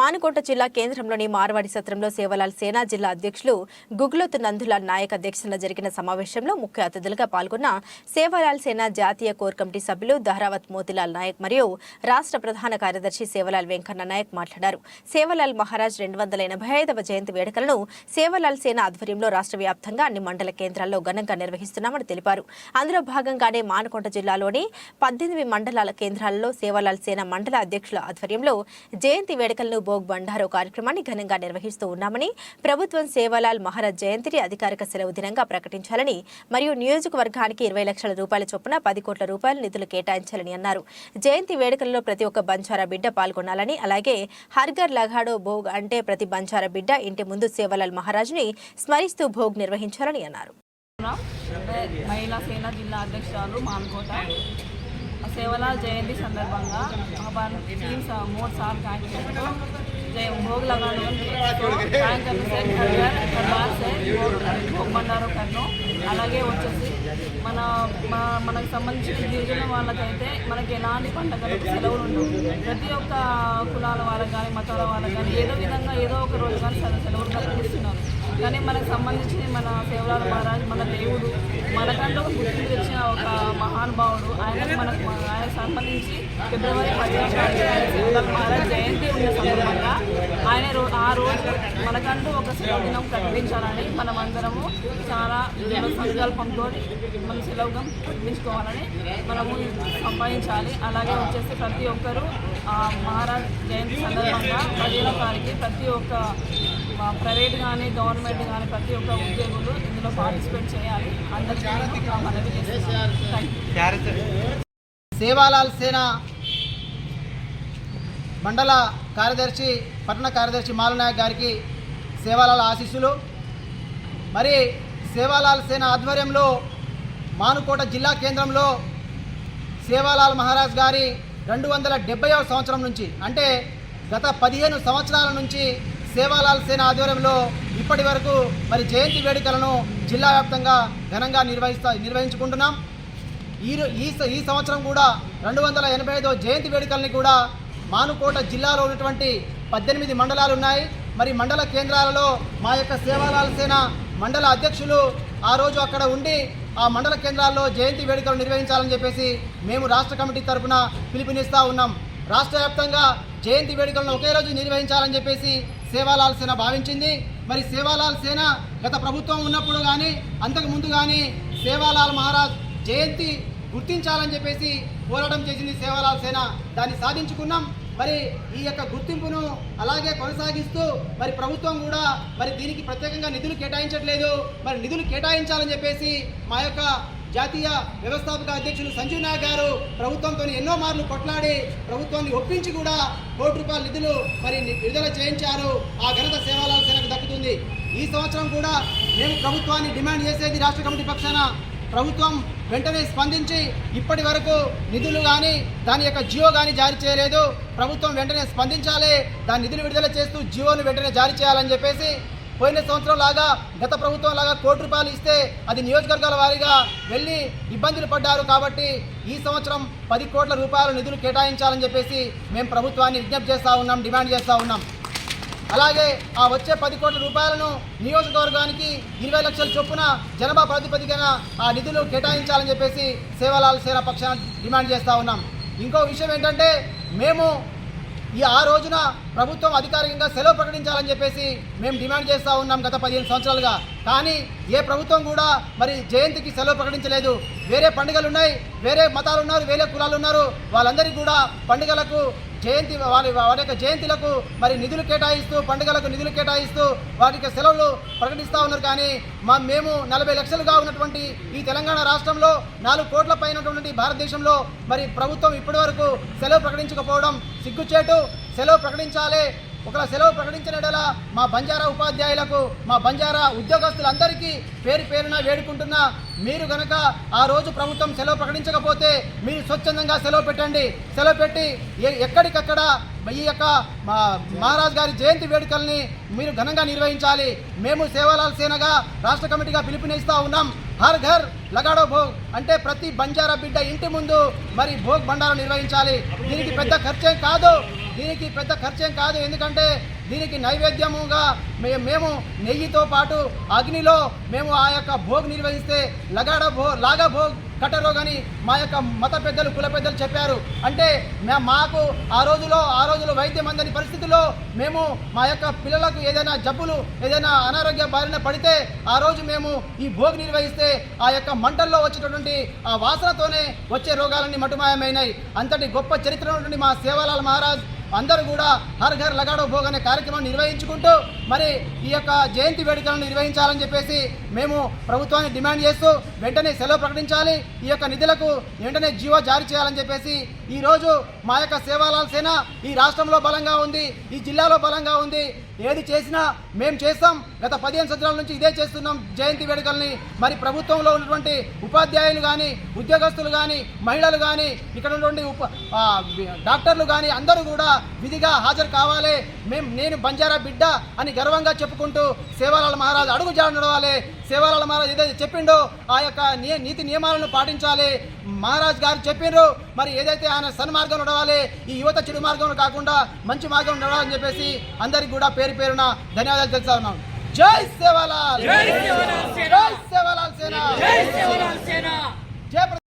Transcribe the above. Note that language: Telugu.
మానుకోట జిల్లా కేంద్రంలోని మార్వాడి సత్రంలో సేవలాల్ సేనా జిల్లా అధ్యక్షులు గుగ్లోత్ నందులాల్ నాయక్ అధ్యక్షతన జరిగిన సమావేశంలో ముఖ్య అతిథులుగా పాల్గొన్న సేవలాల్ సేనా జాతీయ కోర్ కమిటీ సభ్యులు దహరావత్ మోతిలాల్ నాయక్ మరియు రాష్ట్ర ప్రధాన కార్యదర్శి సేవలాల్ వెంకన్న నాయక్ మాట్లాడారు. సేవలాల్ మహారాజ్ రెండు వందల ఎనభై ఐదవ జయంతి వేడుకలను సేవలాల్ సేన ఆధ్వర్యంలో రాష్ట్ర వ్యాప్తంగా అన్ని మండల కేంద్రాల్లో ఘనంగా నిర్వహిస్తున్నామని తెలిపారు. అందులో భాగంగానే మానకొండ జిల్లాలోని పద్దెనిమిది మండలాల కేంద్రాలలో సేవలాల్ సేన మండల అధ్యక్షుల ఆధ్వర్యంలో జయంతి వేడుకలను జగన్ను భోగ్ బండారో కార్యక్రమాన్ని ఘనంగా నిర్వహిస్తూ ఉన్నామని ప్రభుత్వం సేవాలాల్ మహారాజ్ జయంతిని అధికారిక సెలవు దినంగా ప్రకటించాలని మరియు నియోజకవర్గానికి ఇరవై లక్షల రూపాయల చొప్పున పది కోట్ల రూపాయల నిధులు కేటాయించాలని అన్నారు. జయంతి వేడుకలలో ప్రతి ఒక్క బంజారా బిడ్డ పాల్గొనాలని అలాగే హర్గర్ లఘాడో భోగ్ అంటే ప్రతి బంజారా బిడ్డ ఇంటి ముందు సేవలాల్ మహారాజ్ని స్మరిస్తూ భోగ్ నిర్వహించాలని అన్నారు. మహిళా సేన జిల్లా అధ్యక్షురాలు మాన్కోట. సేవలాల్ జయంతి సందర్భంగా మూడు సార్లు కాంటాక్ట్ भोग लगाने సాయంత్రం బాస్ బొమ్మన్నారు కన్ను అలాగే వచ్చేసి మన మా మనకు సంబంధించిన గిరిజన వాళ్ళకైతే మనకి ఎలాంటి పండుగలకు సెలవులు ఉండవు. ప్రతి ఒక్క కులాల వాళ్ళకి కానీ మతాల వాళ్ళకి కానీ ఏదో విధంగా ఏదో ఒక రోజు కానీ సెలవులు కల్పిస్తున్నారు కానీ మనకు సంబంధించి మన సేవలాల మహారాజ్ మన దేవుడు మనకంటూ ఒక గుర్తింపు తెచ్చిన ఒక మహానుభావుడు. ఆయన మనకు ఆయన సంబంధించి ఫిబ్రవరి పదిహేను సేవలాల మహారాజ్ జయంతి ఉన్న సందర్భంగా ఆయన రో ఆ రోజు మనకంటూ ఒక సెలవు దినం ప్రకటించాలని మనమందరము చాలా దృఢ సంకల్పంతో మన సెలవుగా ప్రకటించుకోవాలని మనము సంపాదించాలి. అలాగే వచ్చేసి ప్రతి ఒక్కరూ మహారాజ్ జయంతి సందర్భంగా పదిహేనో తారీఖు ప్రతి ఒక్క ప్రైవేట్ కానీ గవర్నమెంట్ కానీ ప్రతి ఒక్క ఉద్యోగులు ఇందులో పార్టిసిపేట్ చేయాలి. అందరికీ మనవి చేస్తున్నాను. సేవాలాల్ సేన మండల కార్యదర్శి పట్టణ కార్యదర్శి మాలనాయక్ గారికి సేవాలాల్ ఆశీస్సులు. మరి సేవాలాల్ సేన ఆధ్వర్యంలో మానుకోట జిల్లా కేంద్రంలో సేవాలాల్ మహారాజ్ గారి రెండు వందల సంవత్సరం నుంచి అంటే గత పదిహేను సంవత్సరాల నుంచి సేవాలాల్ సేన ఆధ్వర్యంలో ఇప్పటి వరకు మరి జయంతి వేడుకలను జిల్లా వ్యాప్తంగా ఘనంగా నిర్వహిస్తా నిర్వహించుకుంటున్నాం. ఈ ఈ స- ఈ సంవత్సరం కూడా రెండు వందల ఎనభై ఐదో జయంతి వేడుకల్ని కూడా మానుకోట జిల్లాలో ఉన్నటువంటి పద్దెనిమిది మండలాలు ఉన్నాయి. మరి మండల కేంద్రాలలో మా యొక్క సేవాలాల్ సేన మండల అధ్యక్షులు ఆ రోజు అక్కడ ఉండి ఆ మండల కేంద్రాల్లో జయంతి వేడుకలు నిర్వహించాలని చెప్పేసి మేము రాష్ట్ర కమిటీ తరఫున పిలుపునిస్తూ ఉన్నాం. రాష్ట్ర వ్యాప్తంగా జయంతి వేడుకలను ఒకే రోజు నిర్వహించాలని చెప్పేసి సేవాలాల్ సేన భావించింది. మరి సేవాలాల్ సేన గత ప్రభుత్వం ఉన్నప్పుడు కానీ అంతకు ముందు కానీ సేవాలాల్ మహారాజ్ జయంతి గుర్తించాలని చెప్పేసి పోరాటం చేసింది సేవాలాల్ సేన. దాన్ని సాధించుకున్నాం. మరి ఈ యొక్క గుర్తింపును అలాగే కొనసాగిస్తూ మరి ప్రభుత్వం కూడా మరి దీనికి ప్రత్యేకంగా నిధులు కేటాయించట్లేదు. మరి నిధులు కేటాయించాలని చెప్పేసి మా యొక్క జాతీయ వ్యవస్థాపక అధ్యక్షులు సంజీవ్ నాయక్ గారు ప్రభుత్వంతో ఎన్నో మార్లు కొట్లాడి ప్రభుత్వాన్ని ఒప్పించి కూడా కోటి రూపాయల నిధులు మరి విడుదల చేయించారు. ఆ ఘనత సేవాలాల్ సేనకు దక్కుతుంది. ఈ సంవత్సరం కూడా మేము ప్రభుత్వాన్ని డిమాండ్ చేసేది రాష్ట్ర కమిటీ పక్షాన. ప్రభుత్వం వెంటనే స్పందించి ఇప్పటి వరకు నిధులు కానీ దాని యొక్క జియో కానీ జారీ చేయలేదు. ప్రభుత్వం వెంటనే స్పందించాలి. దాని నిధులు విడుదల చేస్తూ జియోను వెంటనే జారీ చేయాలని చెప్పేసి పోయిన సంవత్సరం లాగా గత ప్రభుత్వం లాగా కోటి రూపాయలు ఇస్తే అది నియోజకవర్గాల వారీగా వెళ్ళి ఇబ్బందులు పడ్డారు కాబట్టి ఈ సంవత్సరం పది కోట్ల రూపాయల నిధులు కేటాయించాలని చెప్పేసి మేము ప్రభుత్వాన్ని విజ్ఞప్తి చేస్తూ ఉన్నాం డిమాండ్ చేస్తూ ఉన్నాం. అలాగే ఆ వచ్చే పది కోట్ల రూపాయలను నియోజకవర్గానికి ఇరవై లక్షల చొప్పున జనాభా ప్రాతిపదికన ఆ నిధులు కేటాయించాలని చెప్పేసి సేవాలాల్ సేన పక్షాన డిమాండ్ చేస్తూ ఉన్నాం. ఇంకో విషయం ఏంటంటే మేము ఈ ఆ రోజున ప్రభుత్వం అధికారికంగా సెలవు ప్రకటించాలని చెప్పేసి మేము డిమాండ్ చేస్తూ ఉన్నాం గత పదిహేను సంవత్సరాలుగా. కానీ ఏ ప్రభుత్వం కూడా మరి జయంతికి సెలవు ప్రకటించలేదు. వేరే పండుగలు ఉన్నాయి వేరే మతాలు ఉన్నారు వేరే కులాలు ఉన్నారు. వాళ్ళందరికీ కూడా పండుగలకు జయంతి వారి వారి యొక్క జయంతులకు మరి నిధులు కేటాయిస్తూ పండుగలకు నిధులు కేటాయిస్తూ వాటికి సెలవులు ప్రకటిస్తూ ఉన్నారు. కానీ మా మేము నలభై లక్షలుగా ఉన్నటువంటి ఈ తెలంగాణ రాష్ట్రంలో నాలుగు కోట్ల పైన భారతదేశంలో మరి ప్రభుత్వం ఇప్పటి వరకు సెలవు ప్రకటించకపోవడం సిగ్గుచేటు. సెలవు ప్రకటించాలి. ఒకవేళ సెలవు ప్రకటించిన మా బంజారా ఉపాధ్యాయులకు మా బంజారా ఉద్యోగస్తులందరికీ పేరు పేరున వేడుకుంటున్నా. మీరు గనక ఆ రోజు ప్రభుత్వం సెలవు ప్రకటించకపోతే మీరు స్వచ్ఛందంగా సెలవు పెట్టండి. సెలవు పెట్టి ఎక్కడికక్కడ ఈ యొక్క మా మహారాజ్ గారి జయంతి వేడుకల్ని మీరు ఘనంగా నిర్వహించాలి. మేము సేవాలాల్ సేనగా రాష్ట్ర కమిటీగా పిలుపునిస్తా ఉన్నాం. హర్ ఘర్ లగాడో భోగ్ అంటే ప్రతి బంజారా బిడ్డ ఇంటి ముందు మరి భోగ్ బండారం నిర్వహించాలి. దీనికి పెద్ద ఖర్చేం కాదు. దీనికి పెద్ద ఖర్చేం కాదు. ఎందుకంటే దీనికి నైవేద్యముగా మే- మేము నెయ్యితో పాటు అగ్నిలో మేము ఆ యొక్క భోగ్ నిర్వహిస్తే లగాడ భో లాగా భోగ్ కట్టరో కానీ మా యొక్క మత పెద్దలు కుల పెద్దలు చెప్పారు. అంటే మే- మాకు ఆ రోజులో ఆ రోజులో వైద్యం అందని పరిస్థితుల్లో మేము మా యొక్క పిల్లలకు ఏదైనా జబ్బులు ఏదైనా అనారోగ్య బారిన పడితే ఆ రోజు మేము ఈ భోగి నిర్వహిస్తే ఆ యొక్క మంటల్లో వచ్చేటటువంటి ఆ వాసనతోనే వచ్చే రోగాలన్నీ మటుమాయమైనాయి. అంతటి గొప్ప చరిత్ర ఉన్నటువంటి మా సేవాలాల్ మహారాజ్ అందరూ కూడా హర్ ఘర్ లగాడో భోగ్ అనే కార్యక్రమం నిర్వహించుకుంటూ మరి ఈ యొక్క జయంతి వేడుకలను నిర్వహించాలని చెప్పేసి మేము ప్రభుత్వాన్ని డిమాండ్ చేస్తూ వెంటనే సెలవు ప్రకటించాలి. ఈ యొక్క నిధులకు వెంటనే జీవో జారీ చేయాలని చెప్పేసి ఈ రోజు మా యొక్క సేవాలాల్ సేన ఈ రాష్ట్రంలో బలంగా ఉంది ఈ జిల్లాలో బలంగా ఉంది. ఏది చేసినా మేము చేస్తాం. గత పదిహేను సంవత్సరాల నుంచి ఇదే చేస్తున్నాం జయంతి వేడుకల్ని. మరి ప్రభుత్వంలో ఉన్నటువంటి ఉపాధ్యాయులు కానీ ఉద్యోగస్తులు కానీ మహిళలు కానీ ఇక్కడ ఉన్నటువంటి ఉప డాక్టర్లు కానీ అందరూ కూడా విధిగా హాజరు కావాలి. మేము నేను బంజారా బిడ్డ అని గర్వంగా చెప్పుకుంటూ సేవాలాల్ మహారాజ్ అడుగు జాడ నడవాలి. సేవాలాల్ మహారాజ్ ఏదైతే చెప్పిండో ఆ యొక్క నీతి నియమాలను పాటించాలి. మహారాజ్ గారు చెప్పిండ్రు. మరి ఏదైతే ఆయన సన్మార్గం నడవాలి ఈ యువత చెడు మార్గంలో కాకుండా మంచి మార్గం నడవాలని చెప్పేసి అందరికి కూడా పేరు పేరున ధన్యవాదాలు తెలుసా ఉన్నాం. జై సేవాలాల్! జై సేవాలాల్ సేన! జై ప్ర-